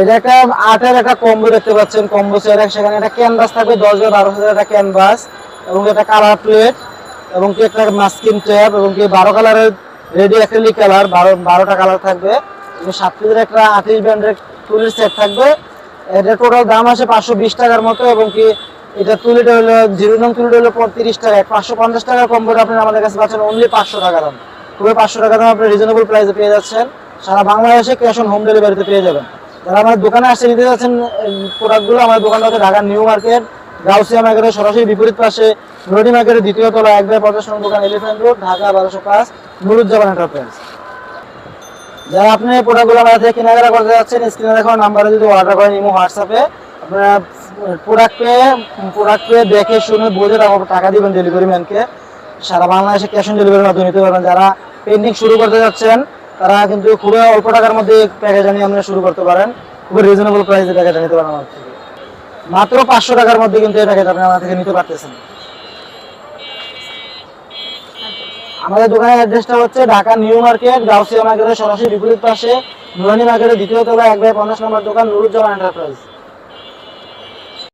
এটা একটা আটের একটা কম্বো দেখতে পাচ্ছেন কম্বো সেট সেখানে একটা ক্যানভাস থাকবে, দশ বাই বারো হাজার একটা ক্যানভাস এবং একটা কালার প্লেট এবং কি একটা মাস্কিন ট্যাপ এবং কি বারো কালারের রেডি অ্যাক্রিলিক কালার বারো, বারোটা কালার থাকবে। এবং সাত পিসের একটা আটত্রিশ ব্যান্ডের টুলের সেট থাকবে। এটা টোটাল দাম আসে পাঁচশো বিশ টাকার মতো এবং কি এটা তুলিটা হলো, জিরো নং তুলিটা হলো তিরিশ টাকা। পাঁচশো পঞ্চাশ টাকার কম্বোটা আপনি আমাদের কাছে পাচ্ছেন অনলি পাঁচশো টাকা দাম। খুবই পাঁচশো টাকা দাম আপনি রিজনেবল প্রাইসে পেয়ে যাচ্ছেন। সারা বাংলাদেশে ক্যাশ অন হোম ডেলিভারিতে পেয়ে যাবেন। যারা আমার দোকানে আসছে, নিতে যাচ্ছেন প্রোডাক্টগুলো আমার দোকানটা হচ্ছে ঢাকা নিউ মার্কেট, গাউসিয়া মার্কেটের সরাসরি বিপরীত পাশে রোডি মার্কেটের দ্বিতীয় তলা, এক বাই পঞ্চাশ দোকান এলিফ্যান্ট রোড ঢাকা বারোশো পাঁচ, নুরুজ্জামান এন্টারপ্রাইজ যারা আপনি প্রোডাক্টগুলো আমাদের থেকে কেনাকাটা করতে যাচ্ছেন স্ক্রিনে দেখো নাম্বারে যদি অর্ডার করেন ইমো হোয়াটসঅ্যাপে আপনারা প্রোডাক্ট পেয়ে প্রোডাক্ট পেয়ে দেখে শুনে বুঝে টাকা দিবেন ডেলিভারি ম্যানকে সারা বাংলাদেশে ক্যাশ অন ডেলিভারির মাধ্যমে নিতে পারবেন। যারা পেন্টিং শুরু করতে যাচ্ছেন তারা কিন্তু খুবই অল্প টাকার মধ্যে প্যাকেজ আনিয়ে আপনারা শুরু করতে পারেন। খুবই রিজনেবল প্রাইসে প্যাকেজ নিতে পারেন আমার থেকে। মাত্র পাঁচশো টাকার মধ্যে কিন্তু এই প্যাকেজ আপনি আমার থেকে নিতে পারতেছেন। আমাদের দোকানের অ্যাড্রেসটা হচ্ছে ঢাকা নিউ মার্কেট, গাউসিয়া মার্কেটের সরাসরি বিপরীত পাশে নুরানি মার্কেটের দ্বিতীয় তলা এক বাই পঞ্চাশ নম্বর দোকান, নুরুজ্জামান এন্টারপ্রাইজ